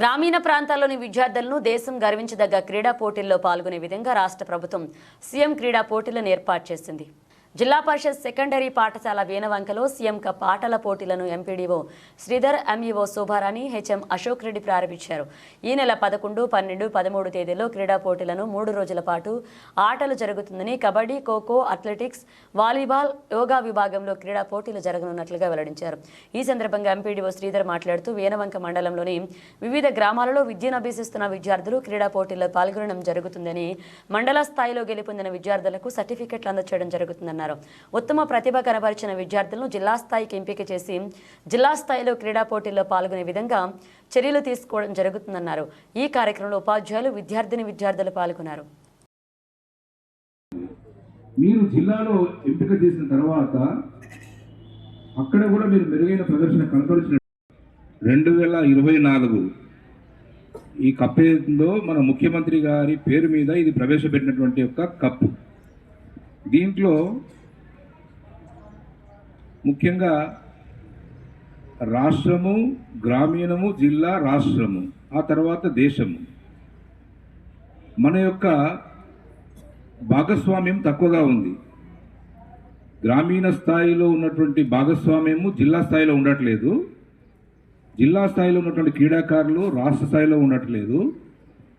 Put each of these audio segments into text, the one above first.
గ్రామీణ ప్రాంతాల్లోని విద్యార్థులను దేశం గర్వించదగ్గ క్రీడా పోటీల్లో పాల్గొనే విధంగా రాష్ట్ర ప్రభుత్వం సీఎం క్రీడా పోటీలను ఏర్పాటు చేసింది. జిల్లా పరిషత్ సెకండరీ పాఠశాల వీణవంకలో సీఎం కప్ ఆటల పోటీలను MPDO Sridhar MEO Shobharani HM Ashok Reddy ప్రారంభించారు. ఈ నెల పదకొండు పన్నెండు పదమూడు తేదీలో క్రీడా పోటీలను మూడు రోజుల పాటు ఆటలు జరుగుతుందని కబడ్డీ ఖోఖో అథ్లెటిక్స్ వాలీబాల్ యోగా విభాగంలో క్రీడా పోటీలు జరగనున్నట్లుగా వెల్లడించారు. ఈ సందర్భంగా ఎంపీడీఓ శ్రీధర్ మాట్లాడుతూ వీణవంక మండలంలోని వివిధ గ్రామాలలో విద్యను అభ్యసిస్తున్న విద్యార్థులు క్రీడా పోటీల్లో పాల్గొనడం జరుగుతుందని మండల స్థాయిలో గెలుపొందిన విద్యార్థులకు సర్టిఫికెట్లు అందచేయడం జరుగుతుందన్నారు. ఉత్తమ ప్రతిభ కనబరిచిన విద్యార్థులను జిల్లా స్థాయికి ఎంపిక చేసి జిల్లా స్థాయిలో క్రీడా పోటీల్లో పాల్గొనే విధంగా చర్యలు తీసుకోవడం జరుగుతుందన్నారు. ఈ కార్యక్రమంలో ఉపాధ్యాయులు విద్యార్థిని విద్యార్థులు పాల్గొన్నారు. మీరు జిల్లాలో ఎంపిక చేసిన తర్వాత అక్కడ కూడా మీరు మెరుగైన ప్రదర్శన కనపరిచిన రెండు వేల ఇరవై నాలుగు ఈ కప్ ఏదో మన ముఖ్యమంత్రి గారి పేరు మీద ఇది ప్రవేశపెట్టినటువంటి ఒక కప్పు దీంట్లో ముఖ్యంగా రాష్ట్రము గ్రామీణము జిల్లా రాష్ట్రము ఆ తర్వాత దేశము. మన యొక్క భాగస్వామ్యం తక్కువగా ఉంది. గ్రామీణ స్థాయిలో ఉన్నటువంటి భాగస్వామ్యము జిల్లా స్థాయిలో ఉండట్లేదు. జిల్లా స్థాయిలో ఉన్నటువంటి క్రీడాకారులు రాష్ట్ర స్థాయిలో ఉండట్లేదు.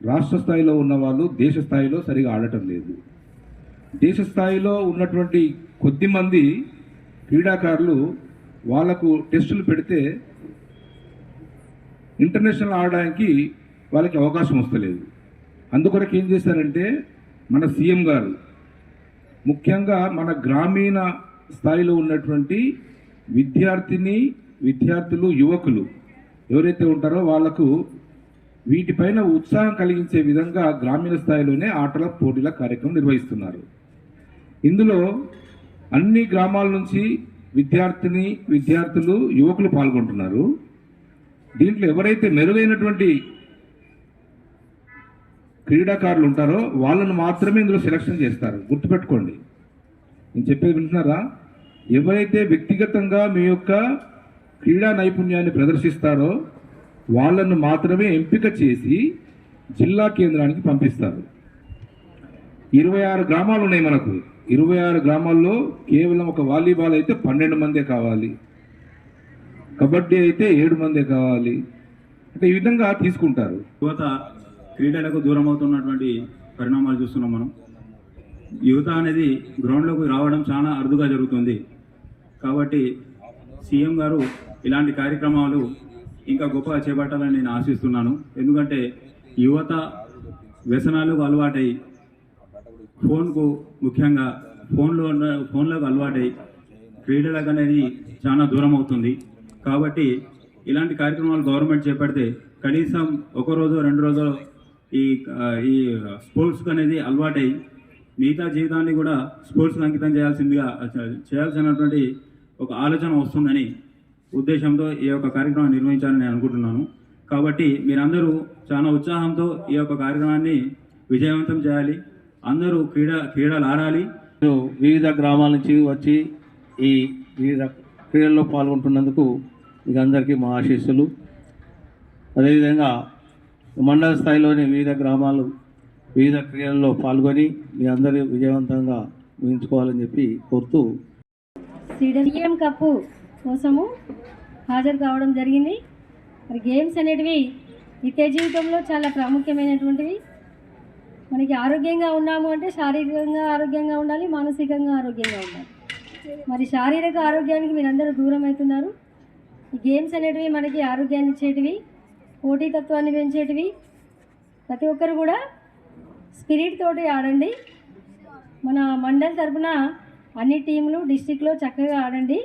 రాష్ట్ర స్థాయిలో ఉన్న వాళ్ళు దేశ స్థాయిలో సరిగా ఆడటం లేదు. దేశ స్థాయిలో ఉన్నటువంటి కొద్ది మంది క్రీడాకారులు వాళ్ళకు టెస్టులు పెడితే ఇంటర్నేషనల్ ఆడడానికి వాళ్ళకి అవకాశం వస్తలేదు. అందుకొరకు ఏం చేశారంటే మన సీఎం గారు ముఖ్యంగా మన గ్రామీణ స్థాయిలో ఉన్నటువంటి విద్యార్థిని విద్యార్థులు యువకులు ఎవరైతే ఉంటారో వాళ్ళకు వీటిపైన ఉత్సాహం కలిగించే విధంగా గ్రామీణ స్థాయిలోనే ఆటల పోటీల కార్యక్రమం నిర్వహిస్తున్నారు. ఇందులో అన్ని గ్రామాల నుంచి విద్యార్థిని విద్యార్థులు యువకులు పాల్గొంటున్నారు. దీంట్లో ఎవరైతే మెరుగైనటువంటి క్రీడాకారులు ఉంటారో వాళ్ళను మాత్రమే ఇందులో సెలక్షన్ చేస్తారు. గుర్తుపెట్టుకోండి. నేను చెప్పేది వింటున్నారా? ఎవరైతే వ్యక్తిగతంగా మీ యొక్క క్రీడా నైపుణ్యాన్ని ప్రదర్శిస్తారో వాళ్ళను మాత్రమే ఎంపిక చేసి జిల్లా కేంద్రానికి పంపిస్తారు. ఇరవై ఆరు గ్రామాలు ఉన్నాయి మనకు. ఇరవై ఆరు గ్రామాల్లో కేవలం ఒక వాలీబాల్ అయితే పన్నెండు మందే కావాలి. కబడ్డీ అయితే ఏడు మందే కావాలి. అంటే ఈ విధంగా తీసుకుంటారు. యువత క్రీడలకు దూరం అవుతున్నటువంటి పరిణామాలు చూస్తున్నాం మనం. యువత అనేది గ్రౌండ్లోకి రావడం చాలా అరుదుగా జరుగుతుంది. కాబట్టి సీఎం గారు ఇలాంటి కార్యక్రమాలు ఇంకా గొప్పగా చేపట్టాలని నేను ఆశిస్తున్నాను. ఎందుకంటే యువత వ్యసనాలకు అలవాటై ఫోన్కు ముఖ్యంగా ఫోన్లో ఉన్న ఫోన్లకు అలవాటై క్రీడలకు అనేది చాలా దూరం అవుతుంది. కాబట్టి ఇలాంటి కార్యక్రమాలు గవర్నమెంట్ చేపడితే కనీసం ఒక రోజు రెండు రోజులు ఈ ఈ స్పోర్ట్స్కి అనేది అలవాటై మిగతా జీవితాన్ని కూడా స్పోర్ట్స్కి అంకితం చేయాల్సిందిగా చేయాల్సినటువంటి ఒక ఆలోచన వస్తుందని ఉద్దేశంతో ఈ యొక్క కార్యక్రమాన్ని నిర్వహించాలని నేను అనుకుంటున్నాను. కాబట్టి మీరందరూ చాలా ఉత్సాహంతో ఈ యొక్క కార్యక్రమాన్ని విజయవంతం చేయాలి. అందరూ క్రీడ క్రీడలు ఆడాలి వివిధ గ్రామాల నుంచి వచ్చి ఈ వివిధ క్రీడల్లో పాల్గొంటున్నందుకు మీకు అందరికీ మా ఆశీస్సులు. అదేవిధంగా మండల స్థాయిలోని వివిధ గ్రామాలు వివిధ క్రీడల్లో పాల్గొని మీ అందరూ విజయవంతంగా ముగించుకోవాలని చెప్పి కోరుతూ సీఎం కప్పు కోసము హాజరు కావడం జరిగింది. మరి గేమ్స్ అనేటివి నిత్య జీవితంలో చాలా ప్రాముఖ్యమైనటువంటివి. మనకి ఆరోగ్యంగా ఉన్నాము అంటే శారీరకంగా ఆరోగ్యంగా ఉండాలి మానసికంగా ఆరోగ్యంగా ఉండాలి. మరి శారీరక ఆరోగ్యానికి మీరందరూ దూరం అవుతున్నారు ఈ గేమ్స్ అనేటివి మనకి ఆరోగ్యాన్ని ఇచ్చేటివి పోటీతత్వాన్ని పెంచేటివి. ప్రతి ఒక్కరు కూడా స్పిరిట్ తోటి ఆడండి. మన మండల్ తరపున అన్ని టీంలు డిస్టిక్లో చక్కగా ఆడండి.